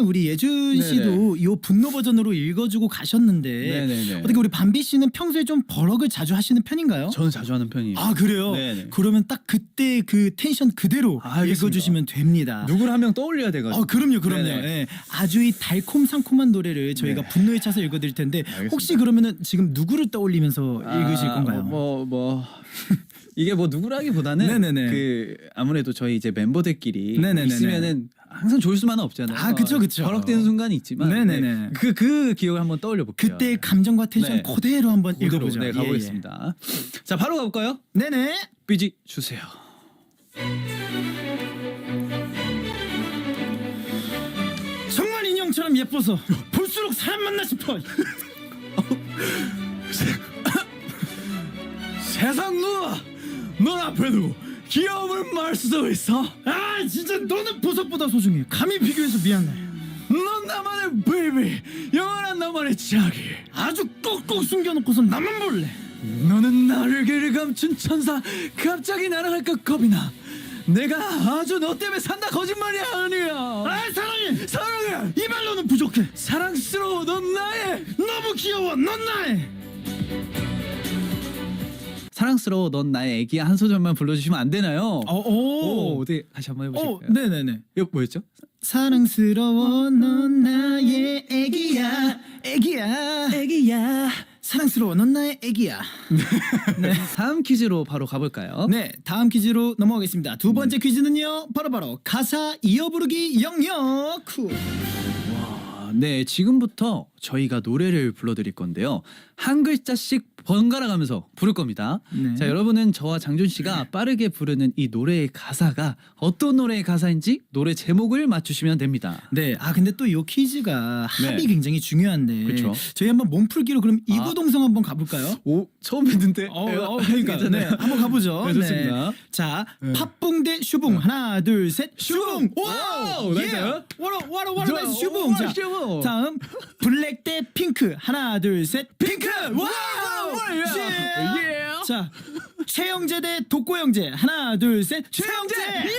우리 예준 씨도 이 분노 버전으로 읽어주고 가셨는데 네네네. 어떻게 우리 밤비 씨는 평소에 좀 버럭을 자주 하시는 편인가요? 저는 자주 하는 편이에요. 아 그래요? 네네. 그러면 딱 그때 그 텐션 그대로 아, 알겠습니다. 읽어주시면 됩니다. 누구를 한 명 떠올려야 돼가지고. 어, 그럼요, 그럼요. 네네. 예, 아주 이 달콤 상콤한 노래를 저희가 네. 분노에 차서 읽어드릴 텐데 알겠습니다. 혹시 그러면은 지금 누구를 떠올리면서 읽으실 건가요? 뭐, 뭐, 뭐. 이게 뭐 누구라기보다는 네네네. 그 아무래도 저희 이제 멤버들끼리 네네네네. 있으면은 항상 좋을 수만은 없잖아요. 아, 그쵸, 그쵸. 버럭대는 순간이 있지만 네네네. 그, 그 기억을 한번 떠올려 볼게요. 그때 감정과 텐션 네. 그대로 한번 그대로 읽어보죠. 네, 예, 가보겠습니다. 자, 바로 가볼까요? 예. 네네. 삐지 주세요. 정말 인형처럼 예뻐서 볼수록 사람 만나 싶어. 세상 누가 넌 앞에 두고 귀여움을 말 수도 있어. 아 진짜 너는 보석보다 소중해. 감히 비교해서 미안해. 넌 나만의 베이비, 영원한 나만의 자기. 아주 꼭꼭 숨겨놓고서 나만 볼래. 너는 날개를 감춘 천사 갑자기 날아갈까 겁이 나 내가 아주 너 때문에 산다 거짓말이 아니야 아 사랑해. 사랑해 이 말로는 부족해. 사랑스러워 넌 나의 너무 귀여워. 넌 나의. 사랑스러워 넌 나의 애기야 한 소절만 불러주시면 안 되나요? 어, 오. 오, 네 다시 한번 어, 해보실까요? 네네네. 이거 뭐였죠? 사랑스러워 넌 나의 애기야 애기야 애기야 사랑스러워 넌 나의 애기야 다음 퀴즈로 바로 가볼까요? 네 다음 퀴즈로 넘어가겠습니다 두 번째 퀴즈는요 바로바로 가사 이어 부르기 영역 후. 아, 네 지금부터 저희가 노래를 불러드릴 건데요 한 글자씩 번갈아 가면서 부를 겁니다 네. 자 여러분은 저와 장준 씨가 빠르게 부르는 이 노래의 가사가 어떤 노래의 가사인지 노래 제목을 맞추시면 됩니다 네, 아 근데 또이 퀴즈가 네. 합이 굉장히 중요한데 그쵸. 저희 한번 몸풀기로 그럼 아. 이구동성 한번 가볼까요? 오 처음 뵀는데 어, 어 그러니까 네, 괜찮아요. 한번 가보죠. 네, 좋습니다. 자, 네. 팝붕 대 슈붕 하나, 둘, 셋. 슈붕. 와우? 예. 와라 와라 와라 슈붕. 자, 슈붕. 다음 블랙 대 핑크 하나, 둘, 셋. 핑크. 와우. 예. 예. 자, 최영재 대 독고영재 하나, 둘, 셋. 최영재. 예!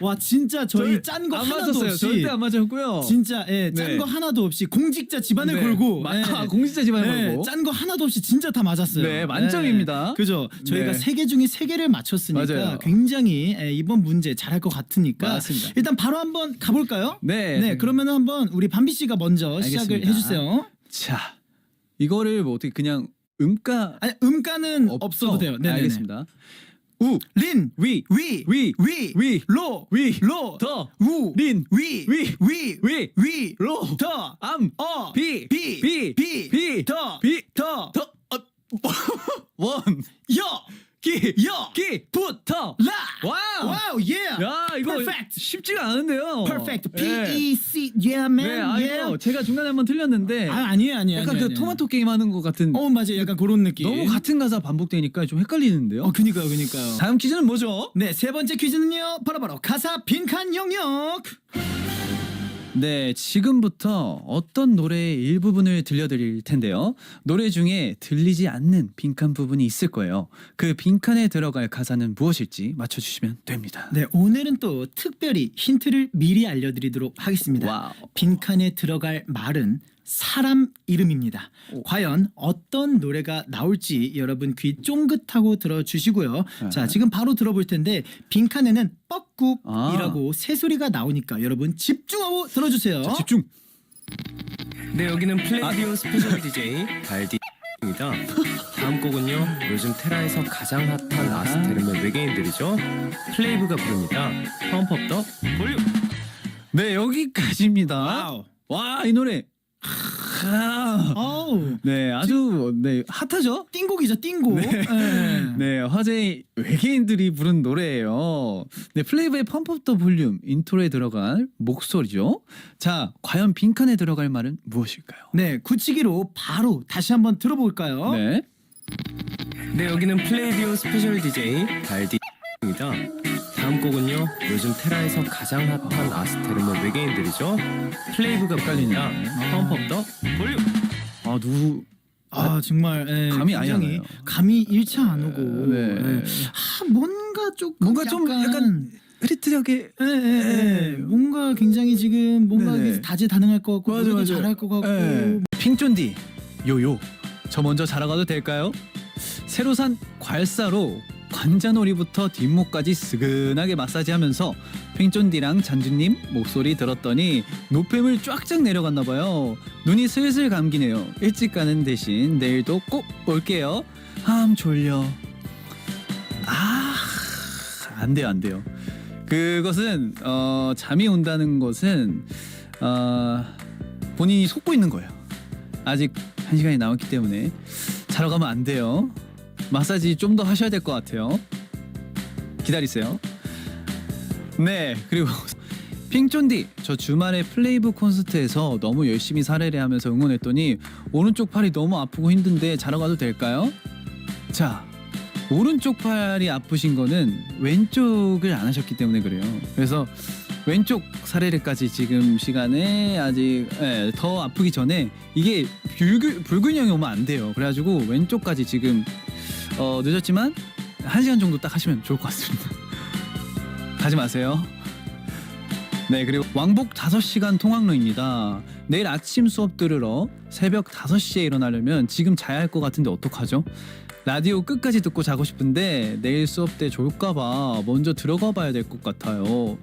와 진짜 저희 저희 짠 거 안 하나도 맞았어요. 없이 절대 안 맞았고요. 진짜 예, 짠 네. 거 하나도 없이 공직자 집안을 네. 걸고 마- 예. 아, 공직자 집안을 예, 걸고. 짠거 하나도 없이 진짜 다 맞았어요. 네, 만점입니다. 예, 그죠? 저희가 네. 세 개 중에 세 개를 맞췄으니까 맞아요. 굉장히 예, 이번 문제 잘할 것 같으니까 맞습니다. 일단 바로 한번 가볼까요? 네. 네, 그러면 한번 우리 밤비 씨가 먼저 시작을 알겠습니다. 해주세요. 자 이거를 뭐 어떻게 그냥 음가 아니 음가는? 없어도 돼요. 네, 알겠습니다. 우, 린, 위, 위, 위, 위, 위, 로, 위, 로, 더, 우, 린, 위, 위, 위, 위, 위, 로, 더, 암, 어, 비, 비, 비, 비, 비, 더, 비, 더, 더, 어, 원, 여, 기, 여, 기, 붙, 더. 라, 와우. 와우, 예, 야 이거 Perfect. 쉽지가 않은데요. perfect, P 네. E C, yeah man, 네, 아 yeah. 이거 제가 중간에 한번 틀렸는데 아 아니에요, 아니에요. 약간 아니에요, 그 아니에요. 토마토 게임 하는 것 같은 어 맞아요, 약간 그런 느낌. 너무 같은 가사 반복되니까 좀 헷갈리는데요. 어, 그니까요, 그니까요. 다음 퀴즈는 뭐죠? 네, 세 번째 퀴즈는요, 바로 바로 가사 빈칸 영역. 네, 지금부터 어떤 노래의 일부분을 들려드릴 텐데요. 노래 중에 들리지 않는 빈칸 부분이 있을 거예요. 그 빈칸에 들어갈 가사는 무엇일지 맞춰주시면 됩니다. 네, 오늘은 또 특별히 힌트를 미리 알려드리도록 하겠습니다. 와우. 빈칸에 들어갈 말은 사람 이름입니다. 과연 어떤 노래가 나올지 여러분 귀 쫑긋하고 들어주시고요. 네. 자, 지금 바로 들어볼 텐데 빈칸에는 뻐꾹이라고 아. 새소리가 나오니까 여러분 집중하고 들어주세요. 자, 집중. 네 여기는 아. 플레이디오 스페셜 DJ 달디입니다. 다음 곡은요 요즘 테라에서 가장 핫한 아스테르의 외계인들이죠. 플레이브가 부릅니다. 펌프업 더 볼륨. 네, 여기까지입니다. 와우. 와, 이 노래. 아. 어우, 네, 아주 네 핫하죠? 띵곡이죠, 띵곡. 네. 네, 화제의 외계인들이 부른 노래예요. 네, 플레이브의 펌프업 더 볼륨 인트로에 들어갈 목소리죠. 자, 과연 빈칸에 들어갈 말은 무엇일까요? 네, 굳히기로 바로 다시 한번 들어볼까요? 네. 네 여기는 플레이디오 스페셜 DJ 달디입니다. 다음 곡은요 요즘 테라에서 가장 핫한 아스테르의 외계인들이죠. 플레이브가 부릅니다. 펌프업 더 볼륨. 아, 누구 아 정말 예, 감이 아예 안 굉장히 와요. 감이 일차 안 오고 네. 예. 아 뭔가 조금 뭔가 좀 약간 흐릿하게 예, 예, 예. 뭔가 굉장히 지금 뭔가 네네. 다재다능할 것 같고 맞아, 노래도 맞아. 잘할 것 같고 예. 핑쫀디 요요 저 먼저 자라가도 될까요? 새로 산 괄사로 관자놀이부터 뒷목까지 스근하게 마사지하면서 핑쫀디랑 잔주님 목소리 들었더니 노폐물 쫙쫙 내려갔나 봐요. 눈이 슬슬 감기네요. 일찍 가는 대신 내일도 꼭 올게요. 함 졸려. 아, 안 돼요, 안 돼요. 그것은 어, 잠이 온다는 것은 어, 본인이 속고 있는 거예요. 아직 한 시간이 남았기 때문에 자러 가면 안 돼요. 마사지 좀 더 하셔야 될 것 같아요. 기다리세요. 네, 그리고 핑쫀디 저 주말에 플레이브 콘서트에서 너무 열심히 사례례하면서 응원했더니 오른쪽 팔이 너무 아프고 힘든데 자러 가도 될까요? 자, 오른쪽 팔이 아프신 거는 왼쪽을 안 하셨기 때문에 그래요. 그래서 왼쪽 사례례까지 지금 시간에 아직 예, 더 아프기 전에 이게 불균, 불균형이 오면 안 돼요. 그래가지고 왼쪽까지 지금 어, 늦었지만 한 시간 정도 딱 하시면 좋을 것 같습니다. 가지 마세요. 네 그리고 왕복 5시간 통학로입니다. 내일 아침 수업 들으러 새벽 5시에 일어나려면 지금 자야 할 것 같은데 어떡하죠? 라디오 끝까지 듣고 자고 싶은데 내일 수업 때 졸까봐 먼저 들어가 봐야 될 것 같아요.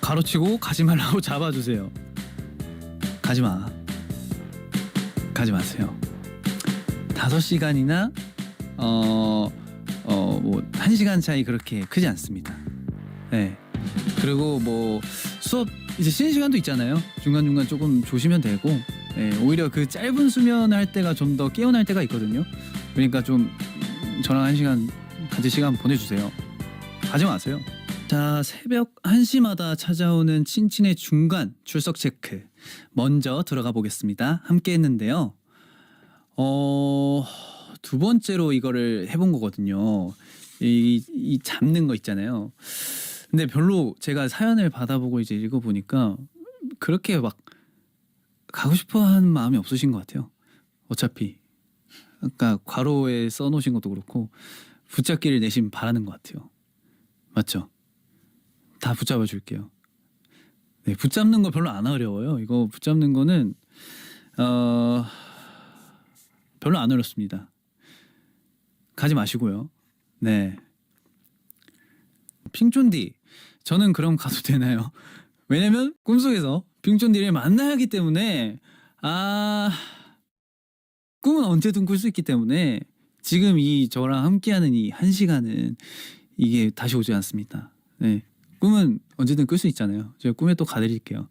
가로치고 가지 말라고 잡아주세요. 가지 마. 가지 마세요. 다섯 시간이나 어 어 뭐 한 시간 차이 그렇게 크지 않습니다. 네. 그리고 뭐 수업 이제 쉬는 시간도 있잖아요. 중간 중간 조금 조시면 되고 네, 오히려 그 짧은 수면 할 때가 좀 더 깨어날 때가 있거든요. 그러니까 좀 저랑 한 시간 같이 시간 보내주세요. 가지 마세요. 자, 새벽 1시마다 찾아오는 친친의 중간 출석 체크. 먼저 들어가 보겠습니다. 함께 했는데요. 어, 두 번째로 이거를 해본 거거든요. 이, 이 잡는 거 있잖아요. 근데 별로 제가 사연을 받아보고 이제 읽어보니까 그렇게 막 가고 싶어 하는 마음이 없으신 것 같아요. 어차피. 아까 괄호에 써놓으신 것도 그렇고 붙잡기를 내심 바라는 것 같아요. 맞죠? 다 붙잡아 줄게요. 네, 붙잡는 거 별로 안 어려워요. 이거 붙잡는 거는 어 별로 안 어렵습니다. 가지 마시고요. 네. 핑쫀디 저는 그럼 가도 되나요? 왜냐면 꿈속에서 핑쫀디를 만나야 하기 때문에 아 꿈은 언제든 꿀 수 있기 때문에 지금 이 저랑 함께하는 이 한 시간은 이게 다시 오지 않습니다. 네. 꿈은 언제든 꿀 수 있잖아요. 제가 꿈에 또 가드릴게요.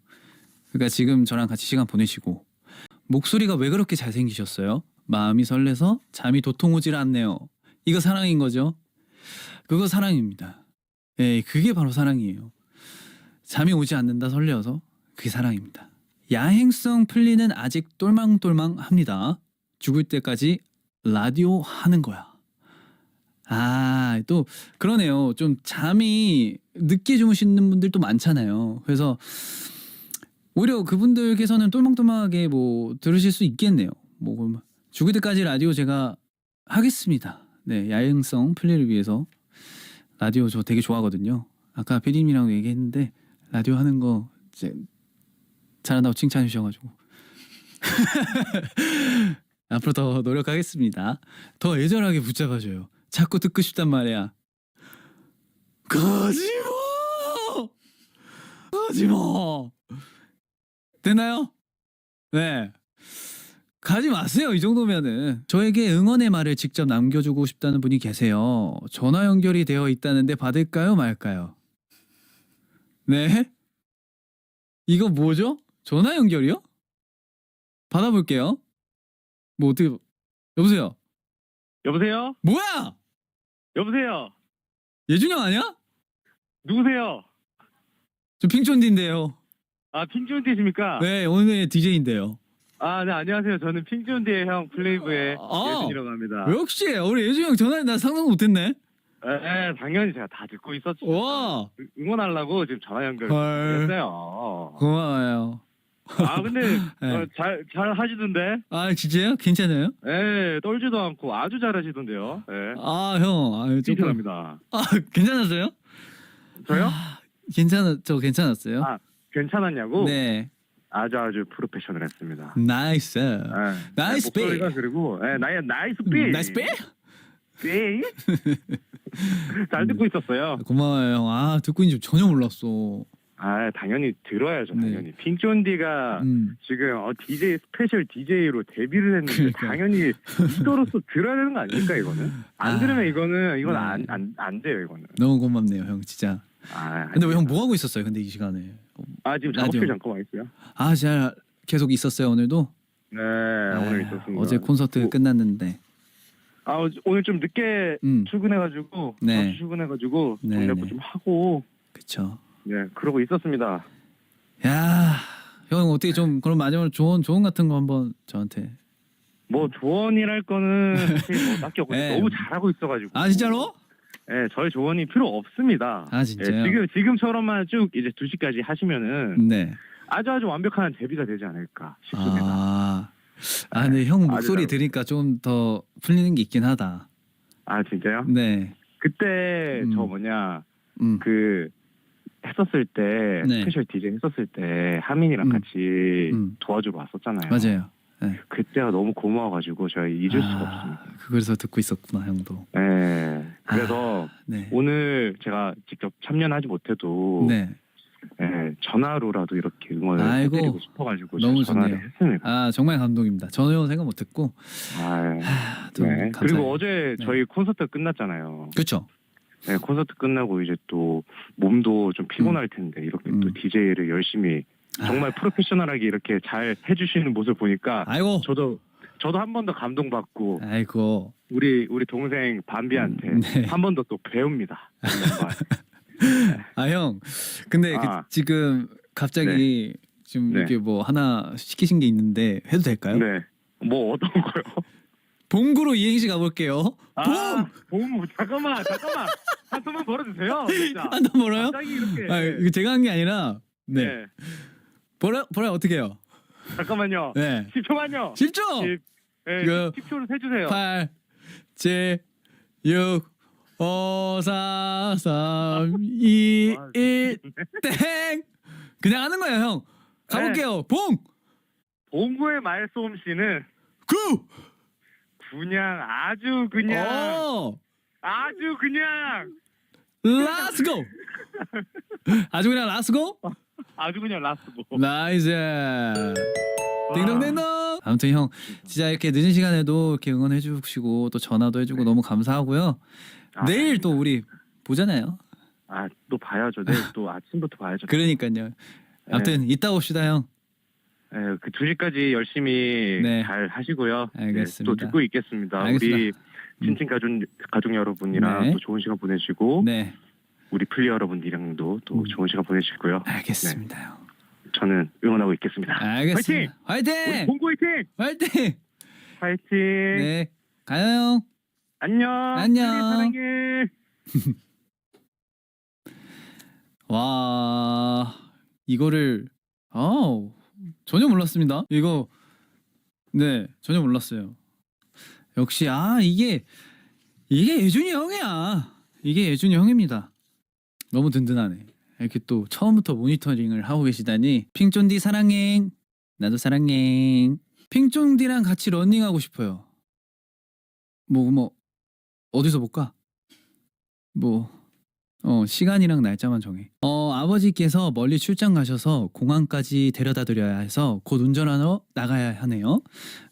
그러니까 지금 저랑 같이 시간 보내시고 목소리가 왜 그렇게 잘생기셨어요? 마음이 설레서 잠이 도통 오질 않네요. 이거 사랑인 거죠? 그거 사랑입니다. 예, 그게 바로 사랑이에요. 잠이 오지 않는다 설레어서 그게 사랑입니다. 야행성 플리는 아직 똘망똘망 합니다. 죽을 때까지 라디오 하는 거야. 아, 또 그러네요. 좀 잠이 늦게 주무시는 분들도 많잖아요. 그래서 오히려 그분들께서는 똘망똘망하게 뭐 들으실 수 있겠네요. 뭐 죽을 때까지 라디오 제가 하겠습니다. 네, 야행성 플레이를 위해서 라디오 저 되게 좋아하거든요. 아까 피디님이랑 얘기했는데 라디오 하는 거 이제 잘한다고 칭찬해 주셔가지고 앞으로 더 노력하겠습니다. 더 애절하게 붙잡아줘요. 자꾸 듣고 싶단 말이야. 가지마, 가지마. 되나요? 네. 가지 마세요. 이 정도면은 저에게 응원의 말을 직접 남겨주고 싶다는 분이 계세요. 전화 연결이 되어 있다는데 받을까요, 말까요? 네. 이거 뭐죠? 전화 연결이요? 받아볼게요. 뭐 어떻게 여보세요? 여보세요? 뭐야? 여보세요? 예준형 아니야? 누구세요? 저 핑촌디인데요. 아, 핑존디십니까? 네, 오늘 DJ인데요. 아, 네, 안녕하세요. 저는 핑존디의 형 플레이브의 아. 예준이라고 합니다. 역시 우리 예준형 전화에 나 상상 못했네. 네, 당연히 제가 다 듣고 있었죠. 와, 응원하려고 지금 전화 연결 헐. 했어요. 고마워요. 아, 근데 네. 어, 잘, 잘 하시던데? 아 진짜요? 괜찮아요? 예, 떨지도 않고 아주 잘 하시던데요. 예. 아 형, 아 조금 칭찬합니다. 아 괜찮았어요? 저요? 괜찮았죠? 괜찮았어요? 아, 괜찮았냐고? 네. 아주 아주 프로페셔널했습니다. 나이스. 네. 나이스 네, 목소리가 삐. 그리고 네, 나의 나이스 삐. 나이스 삐? 삐. 잘 듣고 있었어요. 고마워요 형. 아 듣고 있는 줄 전혀 몰랐어. 아 당연히 들어야죠 네. 당연히. 핑존디가 음. 지금 어, DJ 스페셜 DJ로 데뷔를 했는데 그러니까. 당연히 리더로서 들어야 되는 거 아닙니까 이거는? 안 아, 들으면 이거는 이건 네. 안안 안 돼요 이거는. 너무 고맙네요 형 진짜. 아, 근데 왜 형 뭐 하고 있었어요? 근데 이 시간에. 아 지금 라디오. 작업실 잠깐만 있어요. 아 제가 계속 있었어요 오늘도. 네 아, 오늘 있었습니다. 어제 콘서트 뭐, 끝났는데. 아 어, 오늘 좀 늦게 음. 출근해가지고 네. 출근해가지고 네, 네. 좀 하고 그쵸. 네 그러고 있었습니다. 야, 형 어떻게 좀 그럼 마지막으로 조언 조언 같은 거 한번 저한테. 뭐 조언이랄 거는 사실 뭐 딱히 없고 네. 너무 잘하고 있어가지고. 아 진짜로? 네 저희 조언이 필요 없습니다. 아, 진짜요? 네, 지금 지금처럼만 쭉 이제 2 시까지 하시면은 네. 아주 아주 완벽한 데뷔가 되지 않을까 싶습니다. 아, 아 근데 형 목소리 아주 들으니까 좀 더 풀리는 게 있긴 하다. 아 진짜요? 네. 그때 음. 저 뭐냐 음. 그 했었을 때 네. 스페셜 DJ 했었을 때 하민이랑 음. 같이 음. 도와주고 왔었잖아요. 맞아요. 네. 그때가 너무 고마워가지고 저희 잊을 수가 아, 없습니다. 그래서 듣고 있었구나 형도. 네. 그래서 네. 오늘 제가 직접 참여하지 못해도 네. 네, 전화로라도 이렇게 응원을 아이고, 해드리고 싶어가지고 너무 제가 전화를 좋네요. 했습니다. 아 정말 감동입니다. 전혀 생각 못했고. 아, 하, 좀 네. 그리고 어제 네. 저희 콘서트 끝났잖아요. 그렇죠. 네, 콘서트 끝나고 이제 또 몸도 좀 피곤할 텐데 이렇게 또 음. DJ를 열심히 정말 프로페셔널하게 이렇게 잘 해주시는 모습 보니까 아이고. 저도 저도 한 번 더 감동받고 아이고. 우리 우리 동생 밤비한테 음, 네. 한 번 더 또 배웁니다. 정말. 아 형. 근데 그 아. 지금 갑자기 지금 네. 이렇게 뭐 하나 시키신 게 있는데 해도 될까요? 네. 뭐 어떤 거요? 봉구로 이행시 가볼게요. 아, 봄 잠깐만 잠깐만 한숨만 벌어주세요. 진짜. 한번 벌어요? 갑자기 이렇게. 아 이거 제가 한 게 아니라 네. 네. 벌어 벌어 어떻게 해요? 잠깐만요. 네. 10초만요. 10초. 10, 네, 이거 10초를 세주세요. 8 7 6 5 4 3 2 와, 1 땡. 그냥 하는 거예요, 형. 가볼게요. 봉. 봉구의 말솜씨는 구. 그냥 아주 그냥 오. 아주 그냥 라스고. 아주 그냥 라스고. 아주 그냥 라스고. 나이스. 딩동댕동. 아무튼 형 진짜 이렇게 늦은 시간에도 이렇게 응원해 주시고 또 전화도 해주고 너무 감사하고요. 아, 내일 또 우리 보잖아요. 아, 또 봐야죠. 내일 또 아침부터 봐야죠. 그러니까요. 아무튼 이따 봅시다 형. 네, 그 2시까지 열심히 네. 잘 하시고요. 알겠습니다. 네, 또 듣고 있겠습니다. 알겠습니다. 우리 친친 가족 가족 여러분이랑 네. 또 좋은 시간 보내시고 네, 우리 플리 여러분들이랑도 또 음. 좋은 시간 보내시고요. 알겠습니다 형. 저는 응원하고 있겠습니다. 알겠습니다. 우리 화이팅! 봉구 화이팅! 화이팅! 화이팅! 네, 가요 형. 안녕. 안녕. 사랑해. 와 이거를 아우 전혀 몰랐습니다. 이거 네 전혀 몰랐어요. 역시 아 이게 이게 예준이 형이야. 이게 예준이 형입니다. 너무 든든하네. 이렇게 또 처음부터 모니터링을 하고 계시다니 핑쫀디 사랑해. 나도 사랑해. 핑쫀디랑 같이 러닝하고 싶어요. 뭐뭐 어디서 볼까? 뭐 어, 시간이랑 날짜만 정해. 어, 아버지께서 멀리 출장 가셔서 공항까지 데려다 드려야 해서 곧 운전하러 나가야 하네요.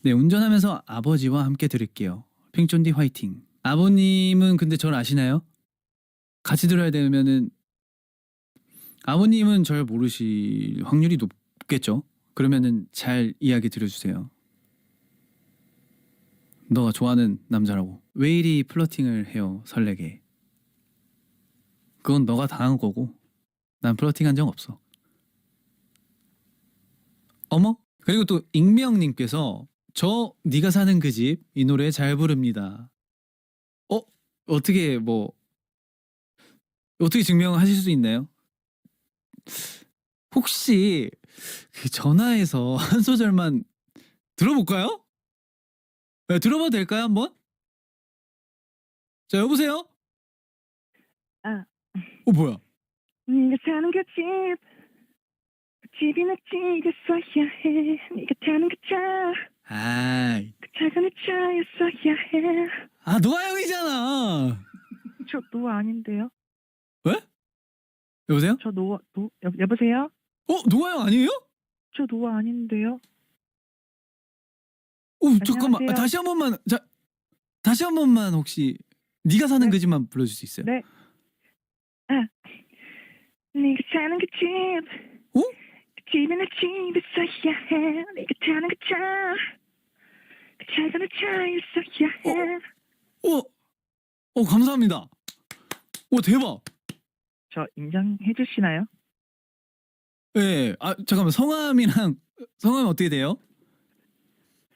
네, 운전하면서 아버지와 함께 들을게요. 핑쫀디 화이팅. 아버님은 근데 절 아시나요? 같이 들어야 되면은 아버님은 절 모르실 확률이 높겠죠. 그러면은 잘 이야기 들려주세요. 너가 좋아하는 남자라고. 왜 이리 플러팅을 해요, 설레게. 그건 너가 당한 거고 난 플러팅한 적 없어. 어머? 그리고 또 익명님께서 저 네가 사는 그 집 이 노래 잘 부릅니다. 어 어떻게 뭐 어떻게 증명하실 수 있나요? 혹시 그 전화해서 한 소절만 들어볼까요? 네, 들어봐도 될까요 한번? 자 여보세요? 아. 어 뭐야? 네가 사는 그 집, 그 집이 내 집이었어야 해. 네가 타는 그 차, 아, 그 차가 내 차였어야 해. 아 노아 형이잖아. 저 노아 아닌데요? 여보세요? 저 노아, 노, 여, 여보세요? 어 노아 형 아니에요? 저 노아 아닌데요? 오 잠깐만. 아, 다시 한 번만 자 다시 한 번만 혹시 네가 사는 네. 그 집만 불러줄 수 있어요? 네. 네가 사는 그 집, 어? 그 집이 내 집이었어야 해. 네가 타는 그 차, 그 차가 내 차였어야 해. 오, 어 감사합니다. 오 대박. 저 인정해 주시나요? 예. 아 잠깐만 성함이랑 성함이 어떻게 돼요?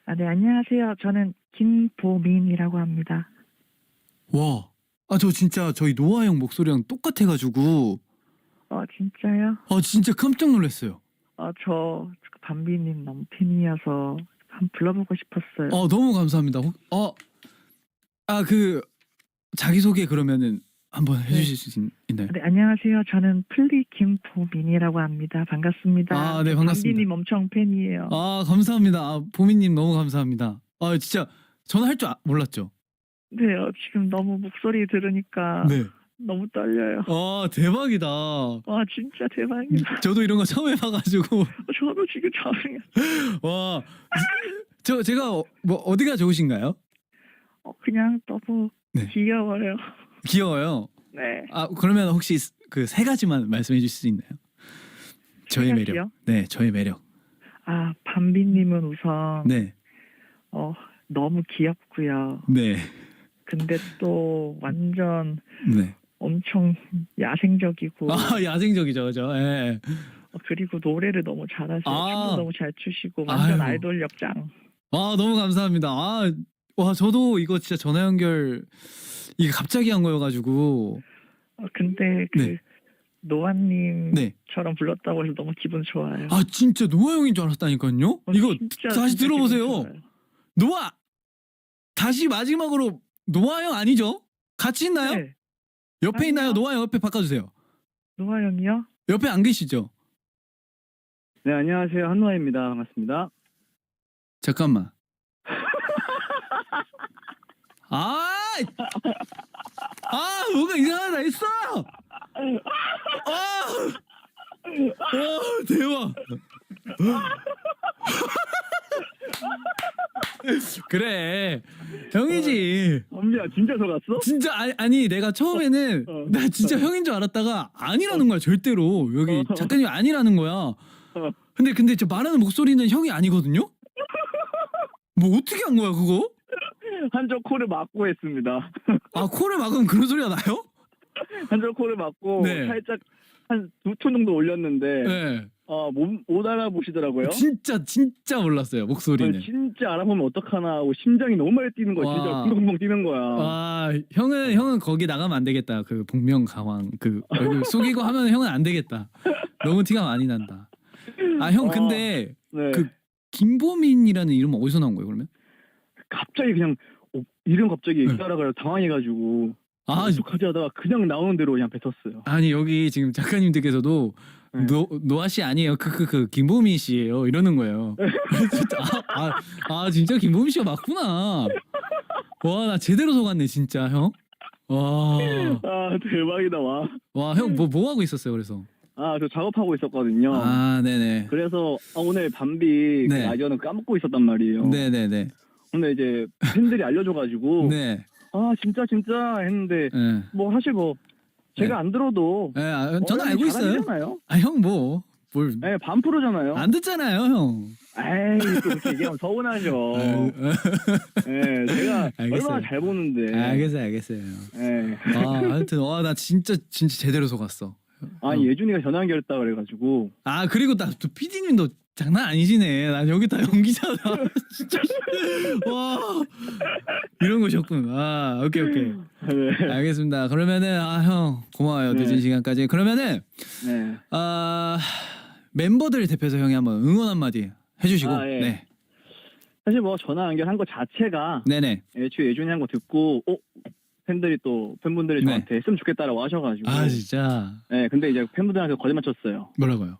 아, 네, 안녕하세요. 저는 김보민이라고 합니다. 와. 아 저 진짜 저희 노아 형 목소리랑 똑같아 가지고 어, 진짜요? 아 진짜 깜짝 놀랐어요. 아, 저 밤비님 너무 팬이어서 한번 불러보고 싶었어요. 아 너무 감사합니다. 어아 그 자기 소개 그러면은 한번 해주실 수 있, 있나요? 네, 안녕하세요. 저는 플리 김보민이라고 합니다. 반갑습니다. 아, 네, 반갑습니다. 밤비님 엄청 팬이에요. 아 감사합니다. 아, 보미님 너무 감사합니다. 아 진짜 저는 할줄 아, 몰랐죠. 네요. 지금 너무 목소리 들으니까 네. 너무 떨려요. 아 대박이다. 와, 진짜 대박이다. 저도 이런 거 처음 해봐가지고 저도 지금 처음이에요. 와. 저 제가 어, 뭐 어디가 좋으신가요? 어, 그냥 너무 네. 귀여워요. 귀여워요. 네. 아 그러면 혹시 그 세 가지만 말씀해 주실 수 있나요? 저의 세 매력. 가지요? 네, 저의 매력. 아, 밤비님은 우선 네, 어, 너무 귀엽고요. 네, 근데 또 완전 네. 엄청 야생적이고 아 야생적이죠, 그죠? 예. 어, 그리고 노래를 너무 잘하시고 아. 춤도 너무 잘 추시고 완전 아유. 아이돌 역장. 아 너무 감사합니다. 아, 와 저도 이거 진짜 전화 연결 이게 갑자기 한 거여가지고 어, 근데 그 네. 노아님처럼 네. 불렀다고 해서 너무 기분 좋아요. 아 진짜 노아 형인 줄 알았다니까요. 어, 이거 진짜, 다시 진짜 들어보세요. 기분 좋아요. 노아 다시 마지막으로 노아 형 아니죠? 같이 있나요? 네. 옆에 아니요. 있나요? 노아 형 옆에 바꿔주세요. 노아 형이요? 옆에 안 계시죠? 네, 안녕하세요. 한노아입니다. 반갑습니다. 잠깐만. 아, 아, 뭔가 이상하다 했어. 아, 와, 대박. 그래, 형이지. 엄비야, 진짜 속았어? 진짜 아니, 아니 내가 처음에는 어. 나 진짜 형인 줄 알았다가 아니라는 거야 절대로 여기 어. 작가님 아니라는 거야. 근데 근데 저 말하는 목소리는 형이 아니거든요. 뭐 어떻게 한 거야 그거? 한쪽 코를 막고 했습니다. 아 코를 막으면 그런 소리가 나요? 한쪽 코를 막고 네. 살짝 한 두 톤 정도 올렸는데 네. 어, 못, 못 알아보시더라고요. 진짜 진짜 몰랐어요 목소리는. 어, 진짜 알아보면 어떡하나 하고 심장이 너무 많이 뛰는 거야. 진짜 와. 쿵쿵쿵 뛰는 거야. 아 형은 형은 거기 나가면 안 되겠다. 그 복면 가왕 그 얼굴 속이고 하면 형은 안 되겠다. 너무 티가 많이 난다. 아형 어. 근데 네. 그 김보민이라는 이름 은 어디서 나온 거예요 그러면? 갑자기 그냥 어, 이름 갑자기 네. 얘기하다가 당황해가지고 아 어떡하지 하다가 그냥 나오는 대로 그냥 뱉었어요. 아니 여기 지금 작가님들께서도 네. 노 노아 씨 아니에요. 크크크 김보민 씨예요. 이러는 거예요. 진짜 아, 아, 아, 진짜 김보민 씨가 맞구나. 와 나 제대로 속았네 진짜 형. 와. 아 대박이다 와. 와형 뭐 뭐 하고 있었어요 그래서. 아 저 작업하고 있었거든요. 아 네네. 그래서 아, 오늘 밤비 네. 그 아이디어는 까먹고 있었단 말이에요. 네네네. 근데 이제 팬들이 알려줘가지고 네. 아 진짜 진짜 했는데 네. 뭐 사실 뭐 제가 네. 안 들어도 네, 아, 저는 알고 있어요. 잘하잖아요. 아 형 뭐. 뭘. 네, 반 프로잖아요. 안 듣잖아요, 형. 에이, 또 그렇게 얘기하면 서운하죠. 네, 제가 알겠어요. 얼마나 잘 보는데. 알겠어요, 알겠어요. 네. 아, 하여튼 와 나 진짜 진짜 제대로 속았어. 아, 예준이가 전화 연결했다 그래가지고. 아 그리고 나또 PD님도 장난 아니시네. 난 여기 다 연기잖아. 진짜. 와 이런 거셨군. 아 오케이 오케이. 네. 알겠습니다. 그러면은 아 형 고마워요 네. 늦은 시간까지. 그러면은 네. 아 멤버들 대표해서 형이 한번 응원 한마디 해주시고. 아, 예. 네. 사실 뭐 전화 연결한 것 자체가 네네. 애초에 예준이 한 거 듣고 어 팬들이 또 팬분들이 네. 저한테 했으면 좋겠다라고 하셔가지고. 아 진짜 네, 근데 이제 팬분들한테 거짓말 쳤어요. 뭐라고요?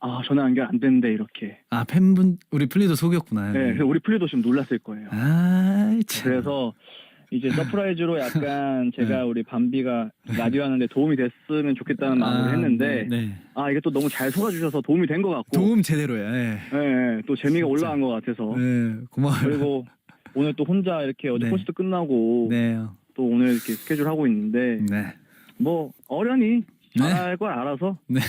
아 전화 연결 안 된대 이렇게. 아 팬분 우리 플리도 속였구나. 네, 그래서 우리 플리도 지금 놀랐을 거예요. 아 참. 그래서 이제 서프라이즈로 약간 제가 우리 밤비가 라디오 하는데 도움이 됐으면 좋겠다는 마음으로 아, 했는데 네, 네. 아 이게 또 너무 잘 속아주셔서 도움이 된 것 같고 도움 제대로야. 예. 네, 네, 또 재미가 올라간 것 같아서 네, 고마워요. 그리고 오늘 또 혼자 이렇게 어제 네. 콘서트 끝나고 네, 또 오늘 이렇게 스케줄 하고 있는데 네, 뭐 어련히 잘할 걸 알아서 네.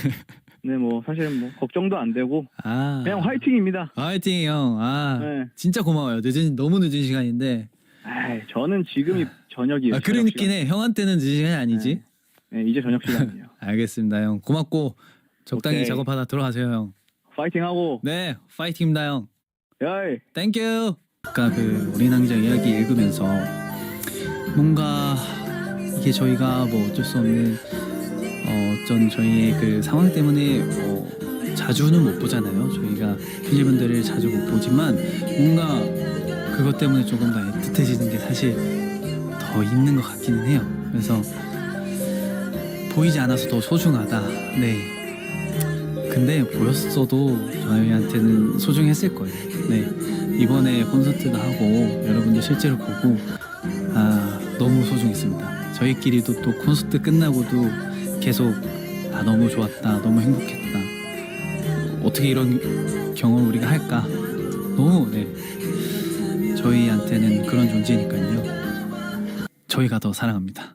네 뭐 사실 뭐 걱정도 안 되고 아 그냥 화이팅입니다. 화이팅 형. 아 네. 진짜 고마워요. 늦은 너무 늦은 시간인데. 아이, 저는 지금이 저녁이에요. 아 저녁 그러니까 시간. 해. 형한테는 늦은 시간이 아니지. 네, 이제 저녁 시간이에요. 알겠습니다, 형. 고맙고 적당히 오케이. 작업하다 들어가세요, 형. 파이팅하고 네, 파이팅입니다, 형. 야이 땡큐. 아까 그 어린 왕자 이야기 읽으면서 뭔가 이게 저희가 뭐 어쩔 수 없는 어, 어쩐 저희의 그 상황 때문에 어, 자주는 못 보잖아요. 저희가 팬분들을 자주 못 보지만 뭔가 그것 때문에 조금 더 애틋해지는 게 사실 더 있는 것 같기는 해요. 그래서 보이지 않아서 더 소중하다. 네. 근데 보였어도 저희한테는 소중했을 거예요. 네. 이번에 콘서트도 하고 여러분들 실제로 보고 아 너무 소중했습니다. 저희끼리도 또 콘서트 끝나고도 계속 아 너무 좋았다, 너무 행복했다. 어떻게 이런 경험 우리가 할까? 너무 네 저희한테는 그런 존재니까요. 저희가 더 사랑합니다.